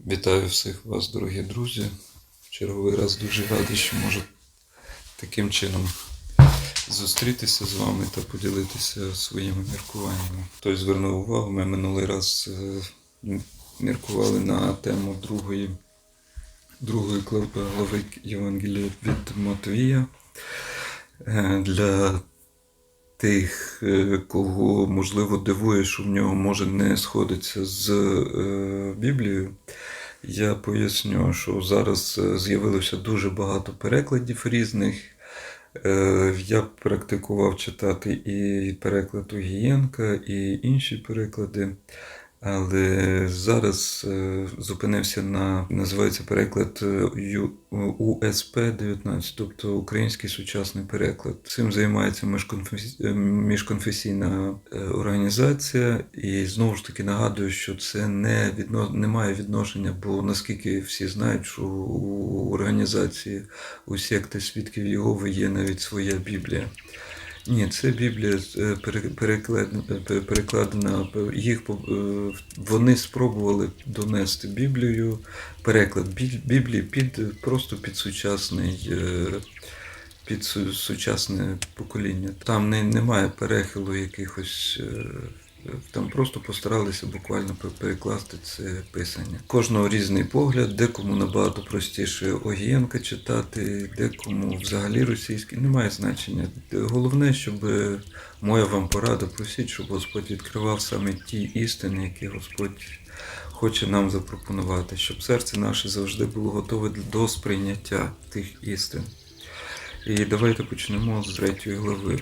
Вітаю всіх вас, дорогі друзі. В черговий раз дуже радий, що можу таким чином зустрітися з вами та поділитися своїми міркуваннями. Хтось звернув увагу, ми минулий раз е, міркували на тему другої, другої глави Євангелія від Матвія. Е, Для тих, е, кого можливо дивує, що в нього може не сходиться з е, Біблією, я поясню, що зараз е, з'явилося дуже багато перекладів різних. Я практикував читати і переклад Угієнка, і інші переклади. Але зараз е, зупинився на називається переклад е, Ю- УСП 19, тобто Український сучасний переклад. Цим займається е, міжконфесійна е, організація, і знову ж таки нагадую, що це не відно... не має відношення, бо наскільки всі знають, що у організації у секти свідків Єгови є навіть своя Біблія. Ні, це Біблія е, е, перекладена. Їх е, вони спробували донести Біблію, переклад Біблії під просто під сучасний. Під сучасне покоління. Там не, немає перехилу якихось. Там просто постаралися буквально перекласти це писання. Кожного різний погляд, декому набагато простіше Огієнка читати, декому взагалі російський. Немає значення. Головне, щоб моя вам порада, просіть, щоб Господь відкривав саме ті істини, які Господь хоче нам запропонувати, щоб серце наше завжди було готове до сприйняття тих істин. І давайте почнемо з третьої глави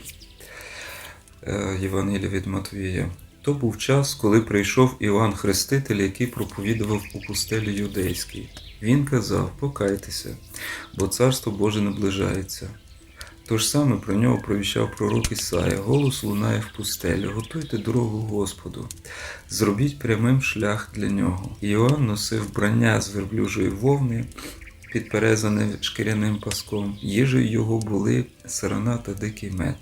е, Євангелія від Матвія. То був час, коли прийшов Іван Хреститель, який проповідував у пустелі юдейській. Він казав: Покайтеся, бо царство Боже наближається. То ж саме про нього провіщав пророк Ісая. Голос лунає в пустелі, готуйте дорогу Господу, зробіть прямим шлях для нього. Іоанн носив вбрання з верблюжої вовни, підперезане шкіряним паском. Їжею його були сарана та дикий мед.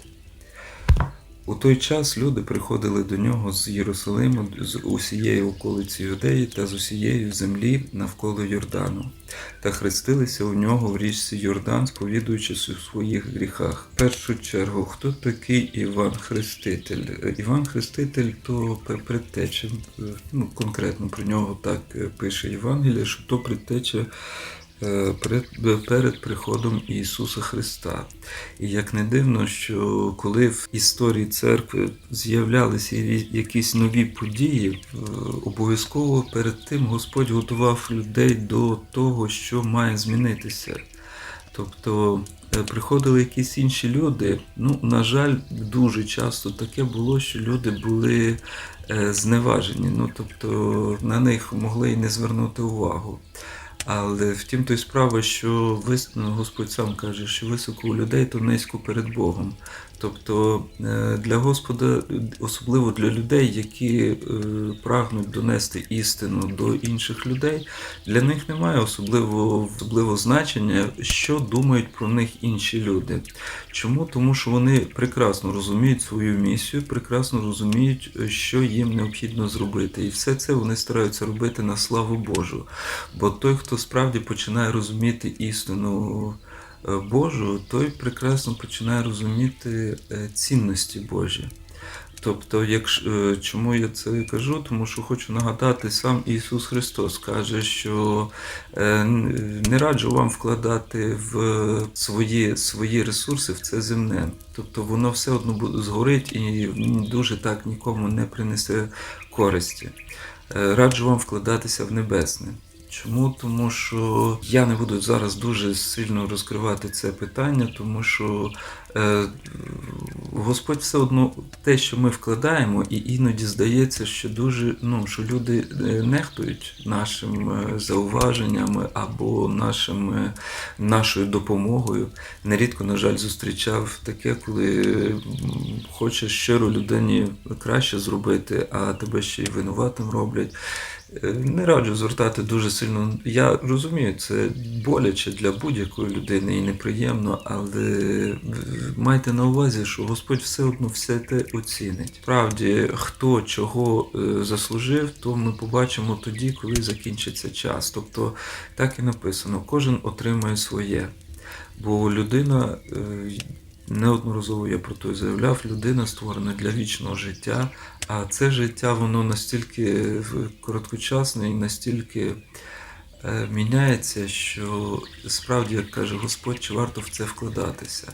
У той час люди приходили до нього з Єрусалиму, з усієї околиці Юдеї та з усієї землі навколо Йордану, та хрестилися у нього в річці Йордан, сповідуючись у своїх гріхах. В першу чергу, хто такий Іван Хреститель? Е, Іван Хреститель то предтеча, е, ну конкретно про нього так е, пише Євангеліє, що то предтеча перед, перед приходом Ісуса Христа. І як не дивно, що коли в історії церкви з'являлися якісь нові події, е, обов'язково перед тим Господь готував людей до того, що має змінитися. Тобто е, приходили якісь інші люди. Ну, на жаль, дуже часто таке було, що люди були е, зневажені. Ну, тобто на них могли і не звернути увагу. Але втім, то й справа, що вис... ну, Господь сам каже, що високо у людей, то низько перед Богом. Тобто е, для Господа, особливо для людей, які е, прагнуть донести істину до інших людей, для них немає особливого, особливого значення, що думають про них інші люди. Чому? Тому що вони прекрасно розуміють свою місію, прекрасно розуміють, що їм необхідно зробити. І все це вони стараються робити на славу Божу. Бо той, хто справді починає розуміти істину Божу, той прекрасно починає розуміти е, цінності Божі. Тобто, якщо, е, чому я це кажу? Тому що хочу нагадати, сам Ісус Христос каже, що е, не раджу вам вкладати в свої, свої ресурси в це земне. Тобто воно все одно згорить і дуже так нікому не принесе користі. Е, Раджу вам вкладатися в небесне. Чому? Тому що я не буду зараз дуже сильно розкривати це питання, тому що е, Господь все одно те, що ми вкладаємо, і іноді здається, що дуже ну, що люди е, нехтують нашим е, зауваженнями або нашим, е, нашою допомогою. Нерідко, на жаль, зустрічав таке, коли хочеш щиро людині краще зробити, а тебе ще й винуватим роблять. Не раджу звертати дуже сильно. Я розумію, це боляче для будь-якої людини і неприємно, але майте на увазі, що Господь все одно все те оцінить. Справді, хто чого е, заслужив, то ми побачимо тоді, коли закінчиться час. Тобто, так і написано: кожен отримає своє. Бо людина, е, неодноразово я про те заявляв, людина створена для вічного життя, а це життя воно настільки е, короткочасне і настільки е, міняється, що справді, як каже Господь, чи варто в це вкладатися.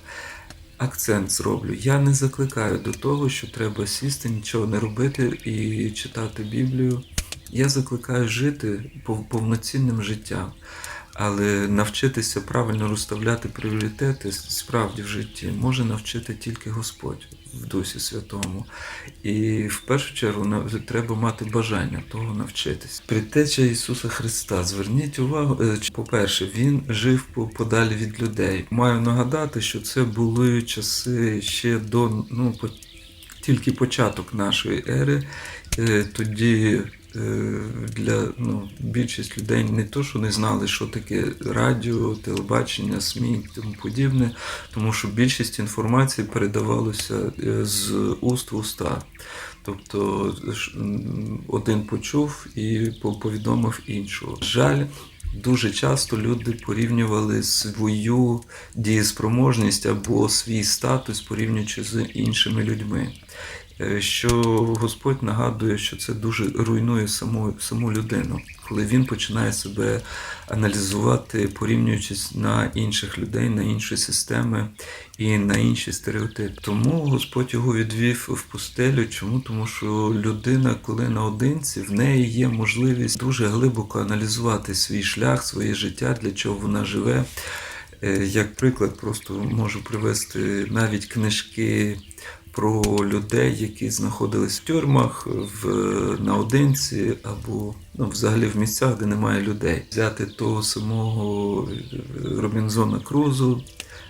Акцент зроблю. Я не закликаю до того, що треба сісти, нічого не робити і читати Біблію. Я закликаю жити повноцінним життям. Але навчитися правильно розставляти пріоритети справді в житті може навчити тільки Господь в Дусі Святому. І в першу чергу треба мати бажання того навчитись. Предтеча Ісуса Христа. Зверніть увагу, е, по-перше, Він жив по- подалі від людей. Маю нагадати, що це були часи ще до ну, тільки початок нашої ери. Е, Тоді для ну, більшість людей не то, що не знали, що таке радіо, телебачення, СМІ і тому подібне, тому що більшість інформації передавалося е, з уст в уста. Тобто один почув і повідомив іншого. Жаль, дуже часто люди порівнювали свою дієспроможність або свій статус, порівнюючи з іншими людьми. Е, Що Господь нагадує, що це дуже руйнує саму, саму людину, коли він починає себе аналізувати, порівнюючись на інших людей, на інші системи і на інші стереотипи. Тому Господь його відвів в пустелю. Чому? Тому що людина, коли наодинці, в неї є можливість дуже глибоко аналізувати свій шлях, своє життя, для чого вона живе. Е, Як приклад, просто можу привести навіть книжки про людей, які знаходились в тюрмах, в наодинці або ну, взагалі в місцях, де немає людей. Взяти того самого е, Робінзона Крузу.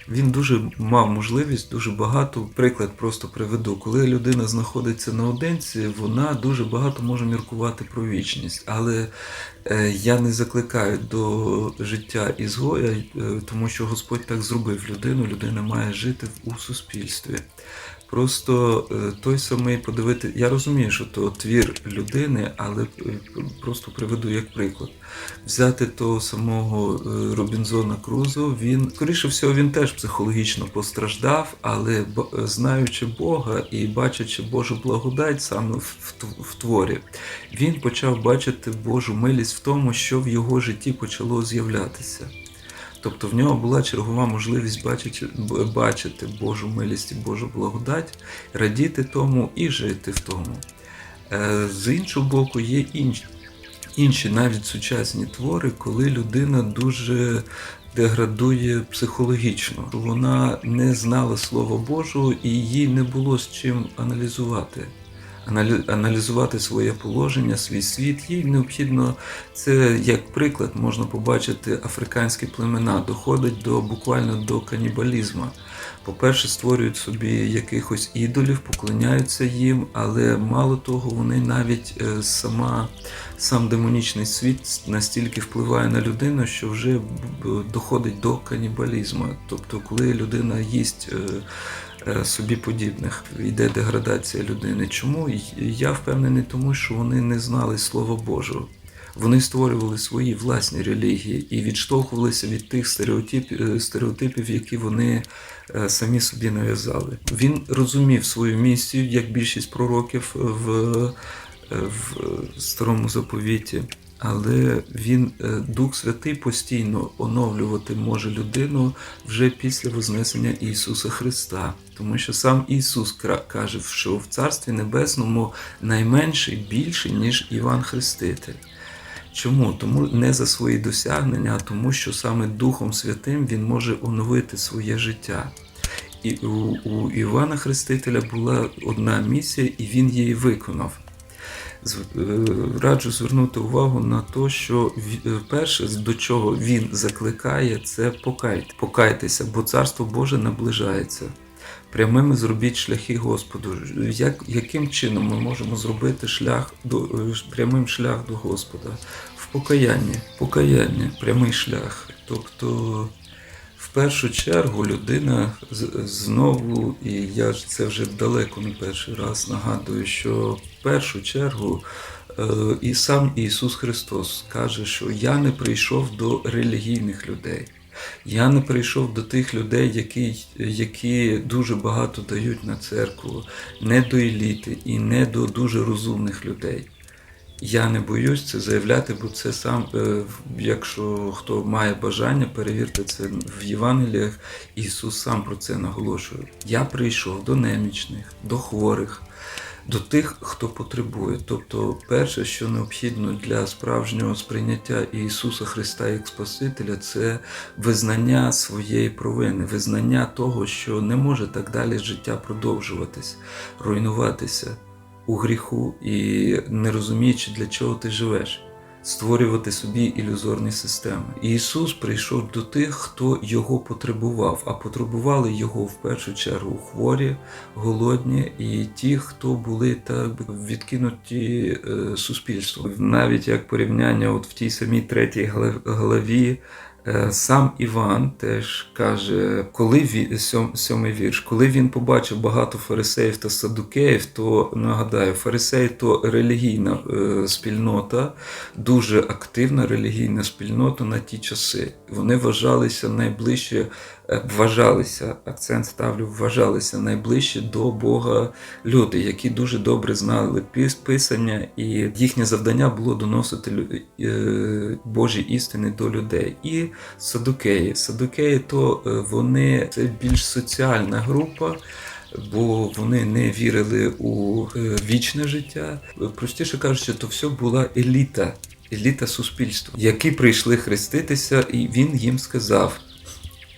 Він дуже мав можливість, дуже багато. Приклад просто приведу. Коли людина знаходиться наодинці, вона дуже багато може міркувати про вічність. Але е, я не закликаю до життя ізгоя, е, тому що Господь так зробив людину. Людина має жити у суспільстві. Просто е, той самий подивити. Я розумію, що то твір людини, але е, просто приведу як приклад. Взяти того самого е, Робінзона Крузо, він, скоріше всього, він теж психологічно постраждав, але знаючи Бога і бачачи Божу благодать саме в, творі, він почав бачити Божу милість в тому, що в його житті почало з'являтися. Тобто в нього була чергова можливість бачити, бачити Божу милість і Божу благодать, радіти тому і жити в тому. Е, З іншого боку, є інші, інші навіть сучасні твори, коли людина дуже деградує психологічно. Вона не знала Слова Божого і їй не було з чим аналізувати. Аналі- Аналізувати своє положення, свій світ, їй необхідно це як приклад можна побачити африканські племена доходять до буквально до канібалізму. По-перше, створюють собі якихось ідолів, поклоняються їм, але мало того, вони навіть е, сама, сам демонічний світ настільки впливає на людину, що вже доходить до канібалізму. Тобто, коли людина їсть е, е, собі подібних, йде деградація людини. Чому? Я впевнений, тому що вони не знали Слова Божого. Вони створювали свої власні релігії і відштовхувалися від тих стереотипів, стереотипів які вони е, самі собі нав'язали. Він розумів свою місію, як більшість пророків в, е, в старому заповіті. Але він, е, Дух Святий, постійно оновлювати може людину вже після Вознесення Ісуса Христа. Тому що сам Ісус каже, що в Царстві Небесному найменший більший, ніж Іван Хреститель. Чому? Тому не за свої досягнення, а тому, що саме Духом Святим він може оновити своє життя. І у, у Івана Хрестителя була одна місія, і він її виконав. Е, Раджу звернути увагу на те, що е, перше, до чого він закликає, це покайте. Покайтеся, бо Царство Боже наближається. Прямими зробіть шляхи Господу. Як, яким чином ми можемо зробити шлях до е, прямим шлях до Господа? В покаянні. Покаяння, прямий шлях. Тобто, в першу чергу людина знову, і я це вже далеко не перший раз нагадую, що в першу чергу е, і сам Ісус Христос каже, що я не прийшов до релігійних людей. Я не прийшов до тих людей, які, які дуже багато дають на церкву, не до еліти і не до дуже розумних людей. Я не боюсь це заявляти, бо це сам, е, якщо хто має бажання, перевірте це в Євангеліях. Ісус сам про це наголошує. Я прийшов до немічних, до хворих, до тих, хто потребує. Тобто, перше, що необхідно для справжнього сприйняття Ісуса Христа як Спасителя, це визнання своєї провини, визнання того, що не може так далі життя продовжуватись, руйнуватися у гріху і не розуміючи, для чого ти живеш. Створювати собі ілюзорні системи. І Ісус прийшов до тих, хто його потребував, а потребували його в першу чергу хворі, голодні і ті, хто були так відкинуті е, суспільством. Навіть як порівняння, от в тій самій третій главі. Е, Сам Іван теж каже, коли він сьом, сьомий вірш, коли він побачив багато фарисеїв та садукеїв, то нагадаю, фарисеї то релігійна е, спільнота, дуже активна релігійна спільнота на ті часи. Вони вважалися найближче, вважалися, акцент ставлю, вважалися найближче до Бога люди, які дуже добре знали писання, і їхнє завдання було доносити е, Божі істини до людей. І садукеї. Садукеї, то е, вони це більш соціальна група. Бо вони не вірили у е, вічне життя. Простіше кажучи, то все була еліта, еліта суспільства, які прийшли хреститися, і він їм сказав: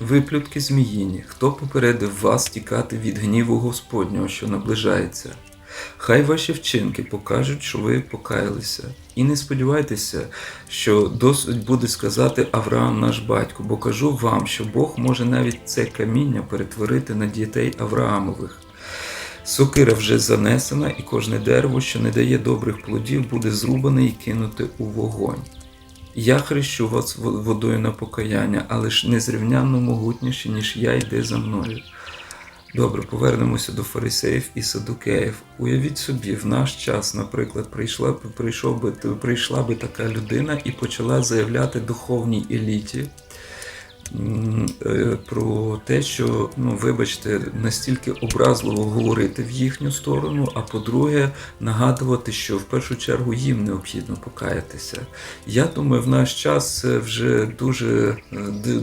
Виплютки зміїні, хто попередив вас тікати від гніву Господнього, що наближається? Хай ваші вчинки покажуть, що ви покаялися. І не сподівайтеся, що досить буде сказати Авраам наш батько, бо кажу вам, що Бог може навіть це каміння перетворити на дітей Авраамових. Сокира вже занесена, і кожне дерево, що не дає добрих плодів, буде зрубане і кинуте у вогонь. Я хрещу вас водою на покаяння, але ж незрівнянно могутніші, ніж я йде за мною. Добре, повернемося до фарисеїв і садукеїв. Уявіть собі, в наш час, наприклад, прийшла, прийшов би, прийшла би така людина і почала заявляти духовній еліті про те, що, ну, вибачте, настільки образливо говорити в їхню сторону, а по-друге, нагадувати, що в першу чергу їм необхідно покаятися. Я думаю, в наш час вже дуже, е,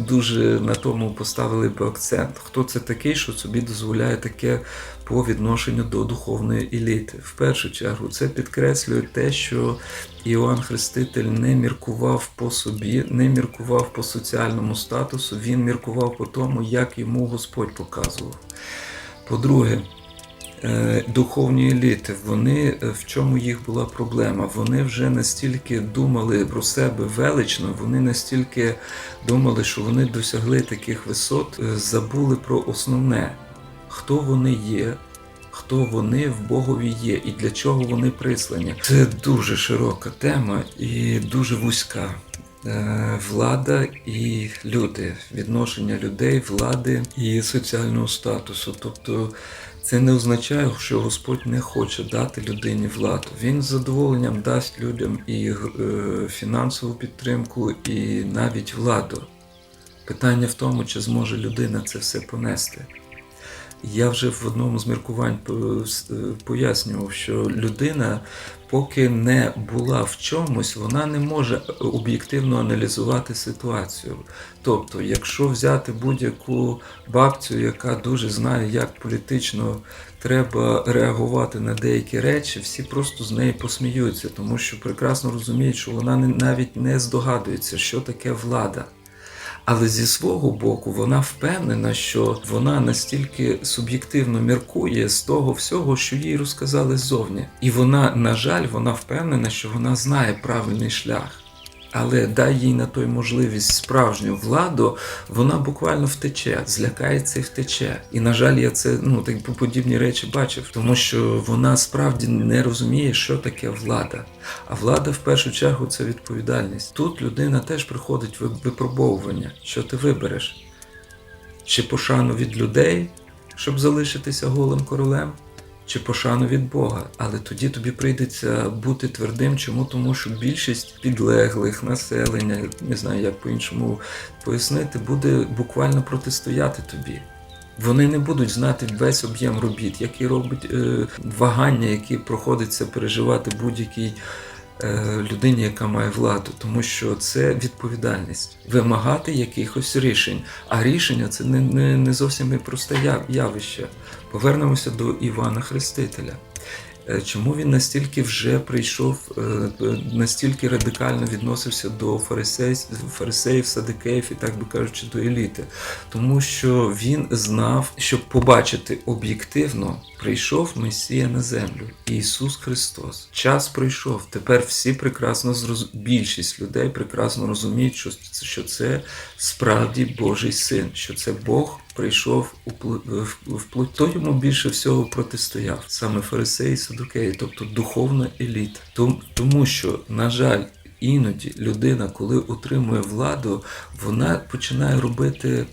дуже на тому поставили би акцент. Хто це такий, що собі дозволяє таке по відношенню до духовної еліти? В першу чергу, це підкреслює те, що Іоанн Хреститель не міркував по собі, не міркував по соціальному статусу, він міркував по тому, як йому Господь показував. По-друге, е, духовні еліти, вони е, в чому їх була проблема? Вони вже настільки думали про себе велично, вони настільки думали, що вони досягли таких висот, е, забули про основне, хто вони є. Хто вони в Богові є і для чого вони прислані? Це дуже широка тема і дуже вузька. Е, Влада і люди, відношення людей, влади і соціального статусу. Тобто це не означає, що Господь не хоче дати людині владу. Він з задоволенням дасть людям і е, фінансову підтримку, і навіть владу. Питання в тому, чи зможе людина це все понести. Я вже в одному з міркувань е, пояснював, що людина, поки не була в чомусь, вона не може об'єктивно аналізувати ситуацію. Тобто, якщо взяти будь-яку бабцю, яка дуже знає, як політично треба реагувати на деякі речі, всі просто з неї посміються, тому що прекрасно розуміють, що вона навіть не здогадується, що таке влада. Але зі свого боку вона впевнена, що вона настільки суб'єктивно міркує з того всього, що їй розказали ззовні. І вона, на жаль, вона впевнена, що вона знає правильний шлях. Але дай їй на той можливість справжню владу, вона буквально втече, злякається і втече. І на жаль, я це ну так подібні речі бачив, тому що вона справді не розуміє, що таке влада. А влада в першу чергу це відповідальність. Тут людина теж приходить випробовування, що ти вибереш чи пошану від людей, щоб залишитися голим королем, чи пошану від Бога. Але тоді тобі прийдеться бути твердим. Чому? Тому що більшість підлеглих населення, не знаю, як по-іншому пояснити, буде буквально протистояти тобі. Вони не будуть знати весь об'єм робіт, які робить е, вагання, які проходиться переживати будь-якій е, людині, яка має владу, тому що це відповідальність вимагати якихось рішень. А рішення це не, не, не зовсім і просте явище. Повернемося до Івана Хрестителя. Е, Чому він настільки вже прийшов, е, настільки радикально відносився до фарисей, фарисеїв, садикеїв і так би кажучи, до еліти? Тому що він знав, щоб побачити об'єктивно, прийшов Месія на землю, Ісус Христос. Час пройшов. Тепер всі прекрасно зроз... більшість людей прекрасно розуміють, що це справді Божий син, що це Бог прийшов у пл- в, в плоть. Хто йому більше всього протистояв? Саме фарисеї садукеї, тобто духовна еліта. Том- Тому що, на жаль, іноді людина, коли отримує владу, вона починає робити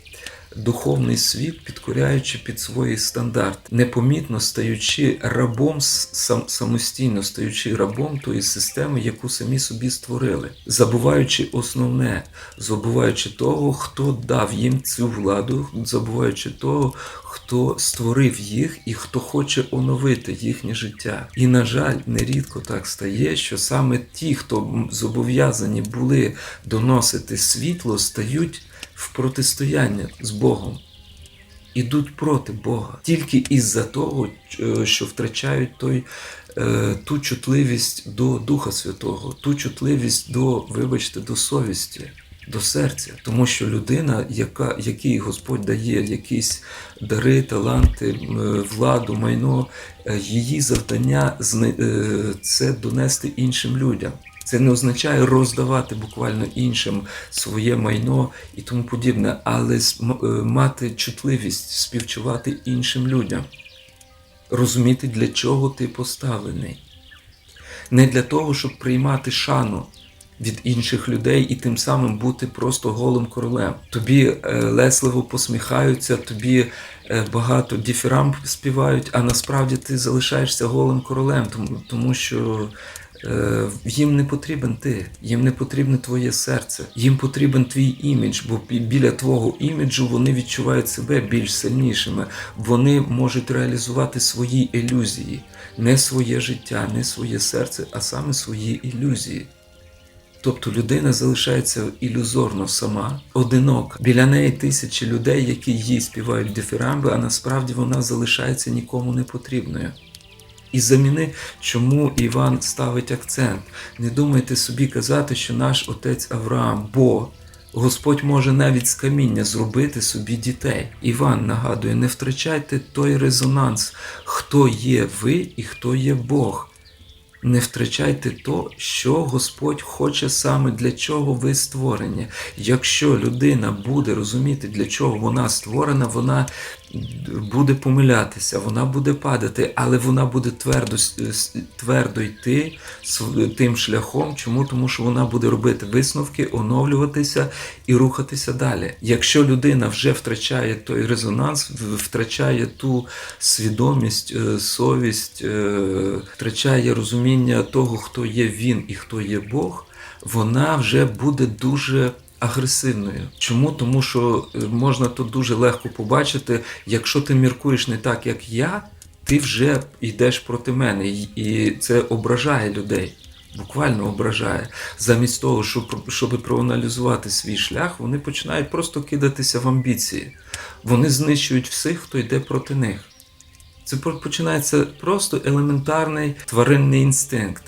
духовний світ, підкоряючи під свої стандарти, непомітно стаючи рабом сам, самостійно, стаючи рабом тої системи, яку самі собі створили, забуваючи основне, забуваючи того, хто дав їм цю владу, забуваючи того, хто створив їх і хто хоче оновити їхнє життя. І на жаль, нерідко так стає, що саме ті, хто зобов'язані були доносити світло, стають в протистояння з Богом. Ідуть проти Бога тільки із-за того, е, що втрачають той, е, ту чутливість до Духа Святого, ту чутливість до, вибачте, до совісті, до серця. Тому що людина, яка, якій Господь дає якісь дари, таланти, е, владу, майно, її завдання це донести іншим людям. Це не означає роздавати буквально іншим своє майно і тому подібне, але е, мати чутливість, співчувати іншим людям, розуміти, для чого ти поставлений. Не для того, щоб приймати шану від інших людей і тим самим бути просто голим королем. Тобі е, лесливо посміхаються, тобі е, багато діфірам співають, а насправді ти залишаєшся голим королем, тому, тому що їм не потрібен ти, їм не потрібне твоє серце, їм потрібен твій імідж, бо біля твого іміджу вони відчувають себе більш сильнішими. Вони можуть реалізувати свої ілюзії, не своє життя, не своє серце, а саме свої ілюзії. Тобто людина залишається ілюзорно сама, одинока. Біля неї тисячі людей, які їй співають дифірамби, а насправді вона залишається нікому не потрібною. І заміни, чому Іван ставить акцент. Не думайте собі казати, що наш отець Авраам, бо Господь може навіть з каміння зробити собі дітей. Іван нагадує, не втрачайте той резонанс, хто є ви і хто є Бог. Не втрачайте то, що Господь хоче саме для чого ви створені. Якщо людина буде розуміти, для чого вона створена, вона буде помилятися, вона буде падати, але вона буде твердо, с- твердо йти тим шляхом. Чому? Тому що вона буде робити висновки, оновлюватися і рухатися далі. Якщо людина вже втрачає той резонанс, втрачає ту свідомість, е, совість, е, втрачає розуміння того, хто є він і хто є Бог, вона вже буде дуже агресивною. Чому? Тому що е, можна тут дуже легко побачити, якщо ти міркуєш не так, як я, ти вже йдеш проти мене, І- це ображає людей. Буквально ображає. Замість того, щоб, щоб проаналізувати свій шлях, вони починають просто кидатися в амбіції. Вони знищують всіх, хто йде проти них. Це починається просто елементарний тваринний інстинкт.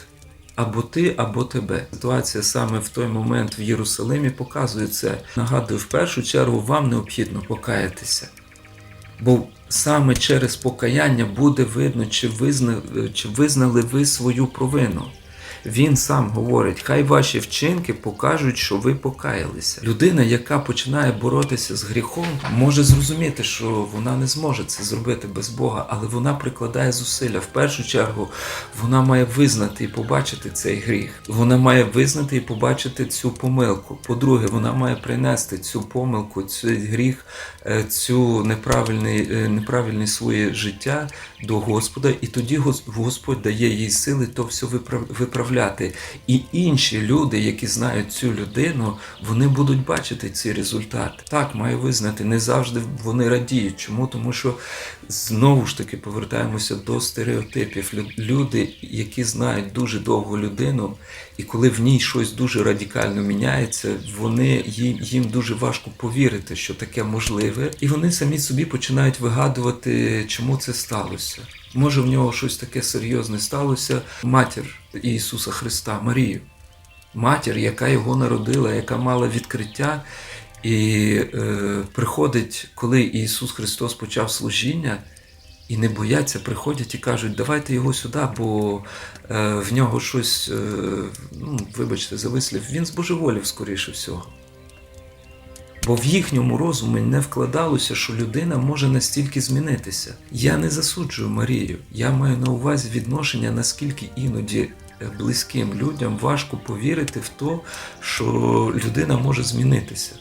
Або ти, або тебе. Ситуація саме в той момент в Єрусалимі показує це. Нагадую, в першу чергу вам необхідно покаятися. Бо саме через покаяння буде видно, чи, визнали, чи визнали ви свою провину. Він сам говорить: хай ваші вчинки покажуть, що ви покаялися. Людина, яка починає боротися з гріхом, може зрозуміти, що вона не зможе це зробити без Бога, але вона прикладає зусилля. В першу чергу вона має визнати і побачити цей гріх. Вона має визнати і побачити цю помилку. По-друге, вона має принести цю помилку, цей гріх, е, цю неправильний, е, неправильне своє життя до Господа, і тоді Господь дає їй сили то все виправ- виправляти. І інші люди, які знають цю людину, вони будуть бачити ці результати. Так, маю визнати, не завжди вони радіють. Чому? Тому що знову ж таки повертаємося до стереотипів. Люди, які знають дуже довго людину, і коли в ній щось дуже радикально міняється, вони їм, їм дуже важко повірити, що таке можливе, і вони самі собі починають вигадувати, чому це сталося. Може, в нього щось таке серйозне сталося. Матір Ісуса Христа, Марію, матір, яка його народила, яка мала відкриття. І е, приходить, коли Ісус Христос почав служіння, і не бояться, приходять і кажуть, давайте його сюди, бо е, в нього щось, е, ну, вибачте, за вислів, він збожеволів, скоріше всього. Бо в їхньому розумі не вкладалося, що людина може настільки змінитися. Я не засуджую Марію. Я маю на увазі відношення, наскільки іноді е, близьким людям важко повірити в те, що людина може змінитися.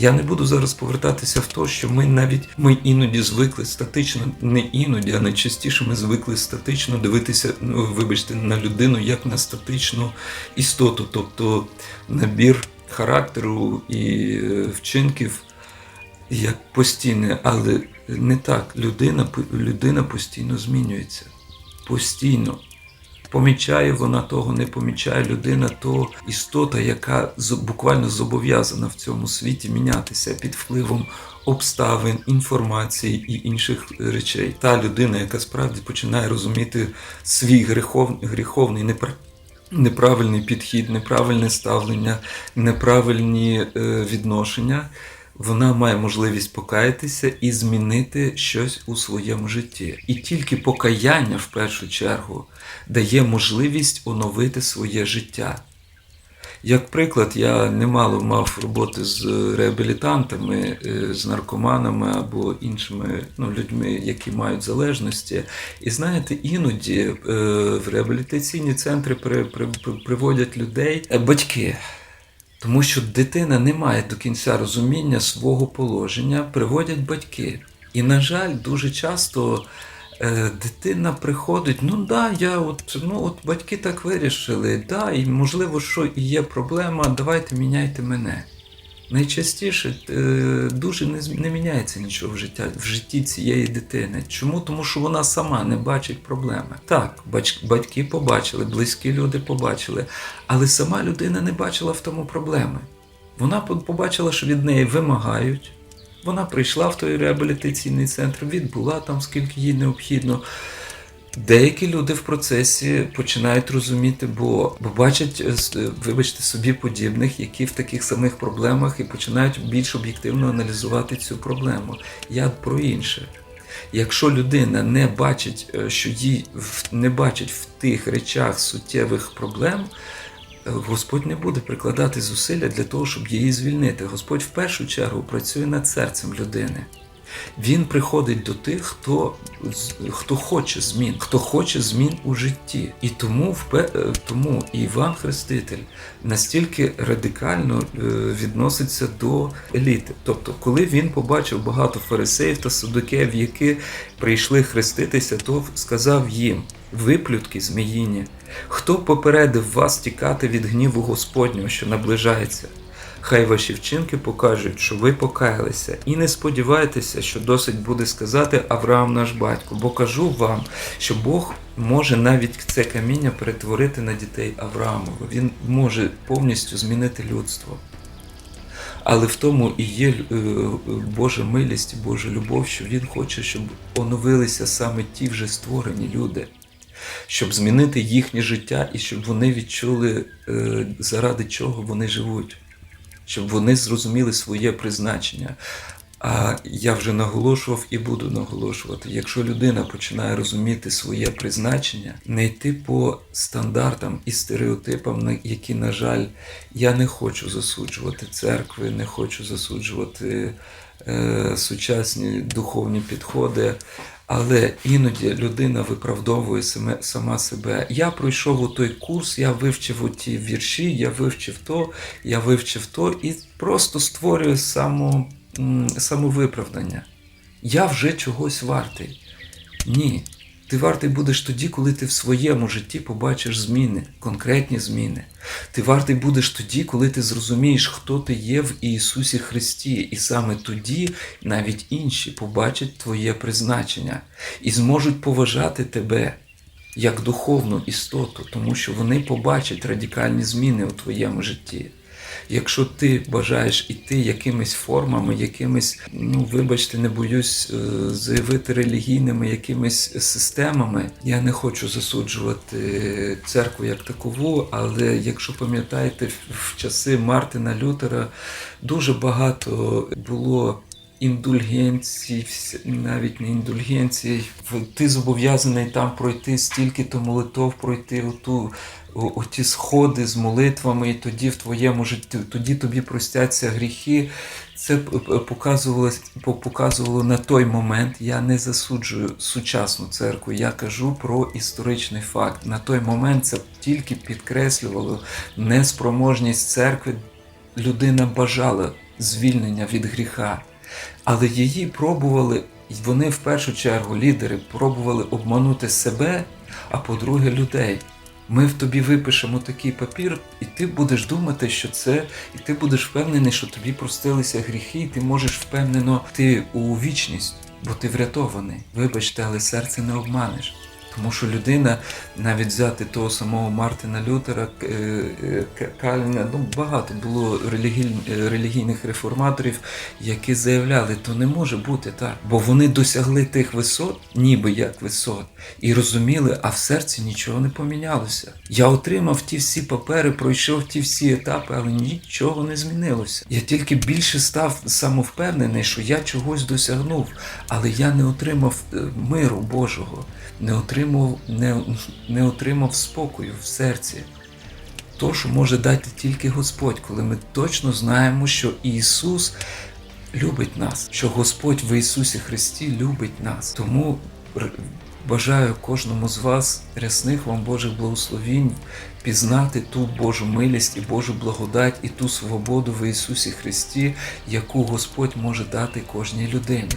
Я не буду зараз повертатися в те, що ми навіть ми іноді звикли статично, не іноді, а найчастіше ми звикли статично дивитися, ну вибачте, на людину як на статичну істоту, тобто набір характеру і е, вчинків як постійне, але не так. Людина, людина постійно змінюється. Постійно. Помічає вона того, не помічає людина, то істота, яка буквально зобов'язана в цьому світі мінятися під впливом обставин, інформації і інших речей. Та людина, яка справді починає розуміти свій гріхов, гріховний непра- неправильний підхід, неправильне ставлення, неправильні е, відношення, вона має можливість покаятися і змінити щось у своєму житті. І тільки покаяння, в першу чергу, дає можливість оновити своє життя. Як приклад, я немало мав роботи з реабілітантами, е, з наркоманами або іншими ну, людьми, які мають залежності. І знаєте, іноді е, в реабілітаційні центри при, при, при- приводять людей е, батьки. Тому що дитина не має до кінця розуміння свого положення, приводять батьки. І, на жаль, дуже часто е, дитина приходить: ну да, я от, ну от батьки так вирішили, да, і можливо, що і є проблема, давайте міняйте мене. Найчастіше е, дуже не, не міняється нічого в, життя, в житті цієї дитини. Чому? Тому що вона сама не бачить проблеми. Так, батьки побачили, близькі люди побачили, але сама людина не бачила в тому проблеми. Вона по- побачила, що від неї вимагають. Вона прийшла в той реабілітаційний центр, відбула там скільки їй необхідно. Деякі люди в процесі починають розуміти, бо, бо бачать, е, е, вибачте, собі подібних, які в таких самих проблемах і починають більш об'єктивно аналізувати цю проблему. Я про інше. Якщо людина не бачить, е, що їй не бачить в тих речах суттєвих проблем, Господь не буде прикладати зусилля для того, щоб її звільнити. Господь в першу чергу працює над серцем людини. Він приходить до тих, хто, хто хоче змін, хто хоче змін у житті. І тому, е, тому Іван Хреститель настільки радикально е, відноситься до еліти. Тобто, коли він побачив багато фарисеїв та садукеїв, які прийшли хреститися, то сказав їм: виплютки зміїні, хто попередив вас тікати від гніву Господнього, що наближається? Хай ваші вчинки покажуть, що ви покаялися, і не сподівайтеся, що досить буде сказати Авраам наш батько, бо кажу вам, що Бог може навіть це каміння перетворити на дітей Авраамова. Він може повністю змінити людство. Але в тому і є е, Божа милість Божа любов, що Він хоче, щоб оновилися саме ті вже створені люди, щоб змінити їхнє життя і щоб вони відчули, е, заради чого вони живуть щоб вони зрозуміли своє призначення. А я вже наголошував і буду наголошувати, якщо людина починає розуміти своє призначення, не йти по стандартам і стереотипам, на які, на жаль, я не хочу засуджувати церкви, не хочу засуджувати е, сучасні духовні підходи. Але іноді людина виправдовує сама себе. Я пройшов у той курс, я вивчив у ті вірші, я вивчив то, я вивчив то, і просто створює само, самовиправдання. Я вже чогось вартий. Ні. Ти вартий будеш тоді, коли ти в своєму житті побачиш зміни, конкретні зміни. Ти вартий будеш тоді, коли ти зрозумієш, хто ти є в Ісусі Христі, і саме тоді навіть інші побачать твоє призначення і зможуть поважати тебе як духовну істоту, тому що вони побачать радикальні зміни у твоєму житті. Якщо ти бажаєш іти якимись формами, якимись, ну вибачте, не боюсь е, заявити релігійними якимись системами, я не хочу засуджувати церкву як такову, але якщо пам'ятаєте, в- часи Мартина Лютера дуже багато було. Індульгенцій, вс- навіть не індульгенцій. В- Ти зобов'язаний там пройти стільки-то молитов, пройти оту, оті сходи з молитвами, і тоді в твоєму житті, тоді тобі простяться гріхи. Це показувало, показувало на той момент. Я не засуджую сучасну церкву, я кажу про історичний факт. На той момент це тільки підкреслювало неспроможність церкви. Людина бажала звільнення від гріха. Але її пробували, і вони в першу чергу, лідери, пробували обманути себе, а по-друге, людей. Ми в тобі випишемо такий папір, і ти будеш думати, що це, і ти будеш впевнений, що тобі простилися гріхи, і ти можеш впевнено йти у вічність, бо ти врятований. Вибачте, але серце не обманеш. Тому що людина, навіть взяти того самого Мартина Лютера, е, К- Кальвіна, ну багато було е, релігійних реформаторів, які заявляли, то не може бути так, бо вони досягли тих висот, ніби як висот, і розуміли, а в серці нічого не помінялося. Я отримав ті всі папери, пройшов ті всі етапи, але нічого не змінилося. Я тільки більше став самовпевнений, що я чогось досягнув, але я не отримав е, миру Божого, не отримав, не, не отримав спокою в серці. То, що може дати тільки Господь, коли ми точно знаємо, що Ісус любить нас, що Господь в Ісусі Христі любить нас. Тому бажаю кожному з вас рясних вам Божих благословінь, пізнати ту Божу милість і Божу благодать і ту свободу в Ісусі Христі, яку Господь може дати кожній людині.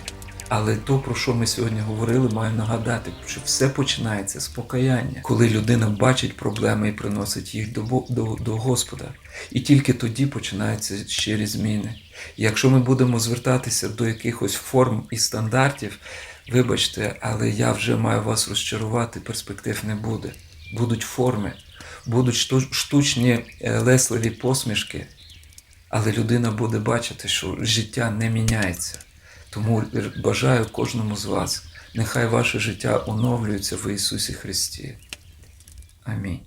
Але то, про що ми сьогодні говорили, маю нагадати, що все починається з покаяння, коли людина бачить проблеми і приносить їх до, до, до Господа. І тільки тоді починаються щирі зміни. Якщо ми будемо звертатися до якихось форм і стандартів, вибачте, але я вже маю вас розчарувати, перспектив не буде. Будуть форми, будуть штучні е, лесливі посмішки, але людина буде бачити, що життя не міняється. Тому бажаю кожному з вас, нехай ваше життя оновлюється в Ісусі Христі. Амінь.